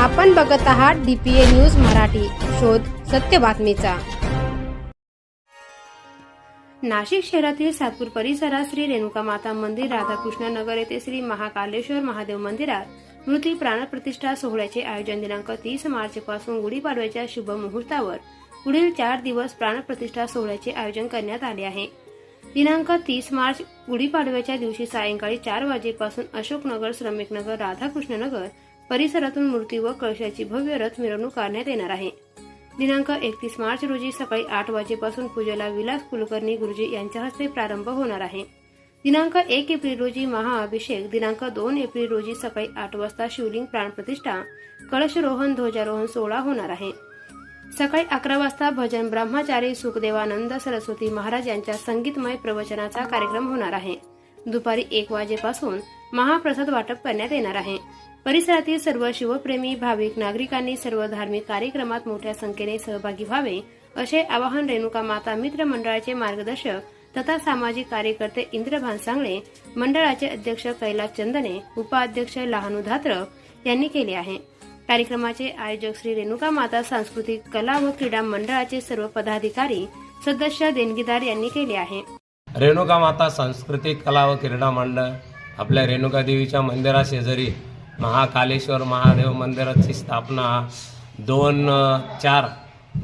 आपण बघत आहात डीपीए न्यूज मराठी. शोध सत्य बातमीचा. नाशिक शहरातील सातपूर परिसरात श्री रेणुका माता मंदिर राधाकृष्ण नगर येथे श्री महाकालेश्वर महादेव मंदिरात मृत्यू प्राणप्रतिष्ठा सोहळ्याचे आयोजन दिनांक तीस मार्च पासून गुढीपाडव्याच्या शुभ मुहूर्तावर पुढील चार दिवस प्राणप्रतिष्ठा सोहळ्याचे आयोजन करण्यात आले आहे. दिनांक तीस मार्च गुढीपाडव्याच्या दिवशी सायंकाळी चार वाजेपासून अशोकनगर श्रमिकनगर राधाकृष्णनगर परिसरातून मूर्ती व कळशाची भव्य रथ मिरवणूक काढण्यात येणार आहे. दिनांक एकतीस मार्च रोजी सकाळी आठ वाजेपासून पूजेला विलास कुलकर्णी गुरुजी यांच्या हस्ते प्रारंभ होणार आहे. दिनांक एक एप्रिल रोजी महाअभिषेक दिनांक दोन एप्रिल रोजी सकाळी आठ वाजता शिवलिंग प्राणप्रतिष्ठा कळशरोहण ध्वजारोहण सोहळा होणार आहे. सकाळी अकरा वाजता भजन ब्रह्मचारी सुखदेवानंद सरस्वती महाराज यांच्या संगीतमय प्रवचनाचा कार्यक्रम होणार आहे. दुपारी एक वाजेपासून महाप्रसाद वाटप करण्यात येणार आहे. परिसरातील सर्व शिवप्रेमी भाविक नागरिकांनी सर्व धार्मिक कार्यक्रमात मोठ्या संख्येने सहभागी व्हावे असे आवाहन रेणुका माता मित्र मंडळाचे मार्गदर्शक तथा सामाजिक कार्यकर्ते इंद्रभान भानसांगळे मंडळाचे अध्यक्ष कैलास चंदने उपाध्यक्ष लहानू धात्र यांनी केले आहे. कार्यक्रमाचे आयोजक श्री रेणुका माता सांस्कृतिक कला व क्रीडा मंडळाचे सर्व पदाधिकारी सदस्य देणगीदार यांनी केले आहे. रेणुका माता सांस्कृतिक कला व क्रीडा मंडळ आपल्या रेणुका देवीच्या मंदिरा शेजारी महाकालेश्वर महादेव मंदिराची स्थापना दोन चार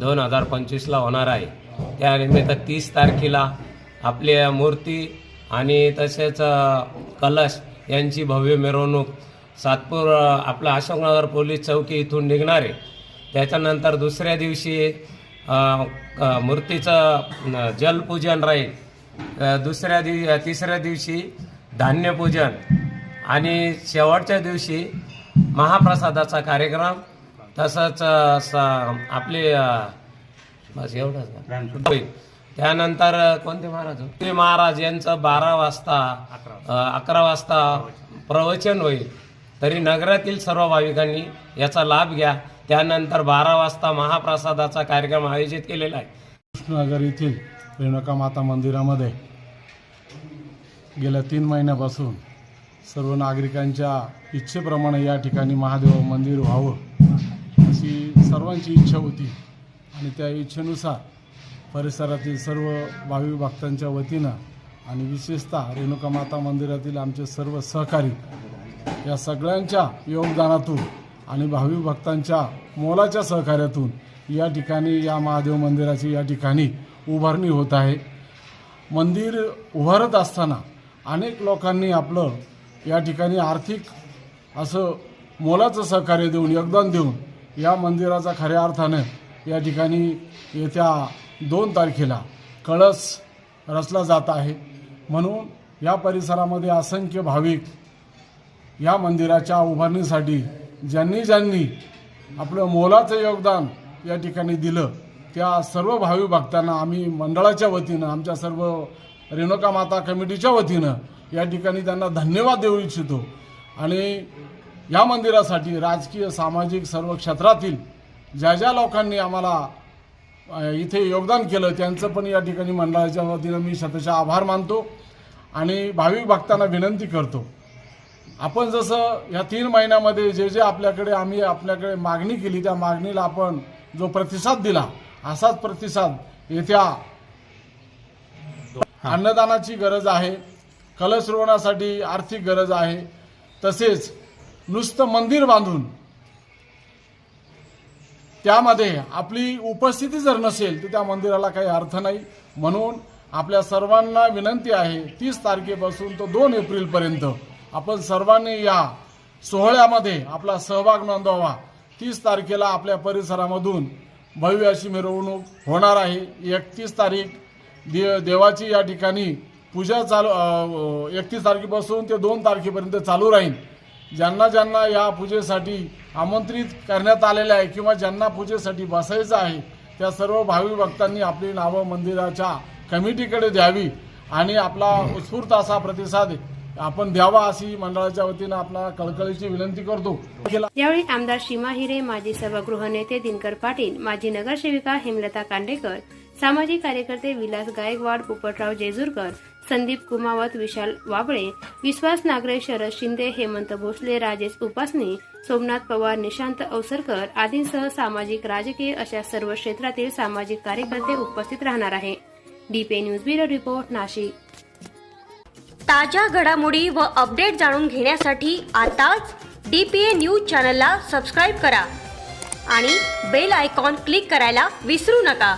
दोन हजार पंचवीसला होणार आहे. त्यानिमित्त तीस तारखेला आपली मूर्ती आणि तसेच कलश यांची भव्य मिरवणूक सातपूर आपलं अशोकनगर पोलीस चौकी इथून निघणार आहे. त्याच्यानंतर दुसऱ्या दिवशी मूर्तीचं जलपूजन राहील. दुसऱ्या दिव तिसऱ्या दिवशी धान्यपूजन. आणि शेवटच्या दिवशी महाप्रसादाचा कार्यक्रम तसंच आपले बस एवढंच? होईल. त्यानंतर कोणते महाराज हो? ते महाराज यांचं बारा वाजता अकरा वाजता प्रवचन होईल तरी नगरातील सर्व भाविकांनी याचा लाभ घ्या त्यानंतर बारा वाजता महाप्रसादाचा कार्यक्रम आयोजित केलेला आहे कृष्णनगर येथील रेणुका माता मंदिरामध्ये गेल्या तीन महिन्यापासून सर्व नागरिकांच्या इच्छेप्रमाणे या ठिकाणी महादेव मंदिर व्हावं अशी सर्वांची इच्छा होती. आणि त्या इच्छेनुसार परिसरातील सर्व भावी भक्तांच्या वतीनं आणि विशेषतः रेणुका माता मंदिरातील आमचे सर्व सहकारी या सगळ्यांच्या योगदानातून आणि भावी भक्तांच्या मोलाच्या सहकार्यातून या ठिकाणी या महादेव मंदिराची या ठिकाणी उभारणी होत आहे. मंदिर उभारत असताना अनेक लोकांनी आपलं या ठिकाणी आर्थिक असं मोलाचं सहकार्य देऊन योगदान देऊन या मंदिराचा खऱ्या अर्थानं या ठिकाणी येत्या दोन तारखेला कळस रचला जात आहे. म्हणून या परिसरामध्ये असंख्य भाविक या मंदिराच्या उभारणीसाठी ज्यांनी ज्यांनी आपलं मोलाचं योगदान या ठिकाणी दिलं त्या सर्व भावी भक्तांना आम्ही मंडळाच्या वतीनं आमच्या सर्व रेणुका माता कमिटीच्या वतीनं या ठिकाणी त्यांना धन्यवाद देऊ इच्छितो. आणि या मंदिरासाठी राजकीय सामाजिक सर्व क्षेत्रातील ज्या ज्या लोकांनी आम्हाला इथे योगदान केलं त्यांचं पण या ठिकाणी मंडळाच्या वतीनं मी शतशः आभार मानतो आणि भाविक भक्तांना विनंती करतो. आपण जसं या तीन महिन्यामध्ये जे जे आपल्याकडे आम्ही आपल्याकडे मागणी केली त्या मागणीला आपण जो प्रतिसाद दिला असाच प्रतिसाद येत्या अन्नदानाची गरज आहे. कलश आर्थिक गरज आहे. तसेच नुसतं मंदिर बांधून त्यामध्ये आपली उपस्थिती जर नसेल तर त्या मंदिराला काही अर्थ नाही. म्हणून आपल्या सर्वांना विनंती आहे तीस तारखेपासून तर दोन एप्रिलपर्यंत आपण सर्वांनी या सोहळ्यामध्ये आपला सहभाग नोंदवावा. तीस तारखेला आपल्या परिसरामधून भव्य अशी मिरवणूक होणार आहे. एकतीस तारीख दे देवाची या ठिकाणी पूजा चालू एकतीस तारखेपासून ते दोन तारखेपर्यंत चालू राहील. ज्यांना ज्यांना या पूजेसाठी आमंत्रित करण्यात आलेलं आहे किंवा ज्यांना पूजेसाठी बसायचं आहे त्या सर्व भावी भक्तांनी आपली नावं मंदिराच्या कमिटीकडे द्यावी आणि आपला उत्स्फूर्त असा प्रतिसाद आपण द्यावा अशी मंडळाच्या वतीनं आपला कळकळीची विनंती करतो. यावेळी आमदार सीमा हिरे माजी सभागृह नेते दिनकर पाटील माजी नगरसेविका हेमलता कांडेकर सामाजिक कार्यकर्ते विलास गायकवाड पोपटराव जेजूरकर संदीप कुमावत विशाल वाबळे विश्वास नागरे शरद शिंदे हेमंत भोसले राजेश उपासने सोमनाथ पवार निशांत अवसरकर आदींसह सामाजिक राजकीय अशा सर्व क्षेत्रातील सामाजिक कार्यकर्ते उपस्थित राहणार आहे. D P news bureau report Nashik. ताज्या घडामोडी व अपडेट जाणून घेण्यासाठी आताच डी पी ए न्यूज चॅनलला सबस्क्राईब करा आणि बेल आयकॉन क्लिक करायला विसरू नका.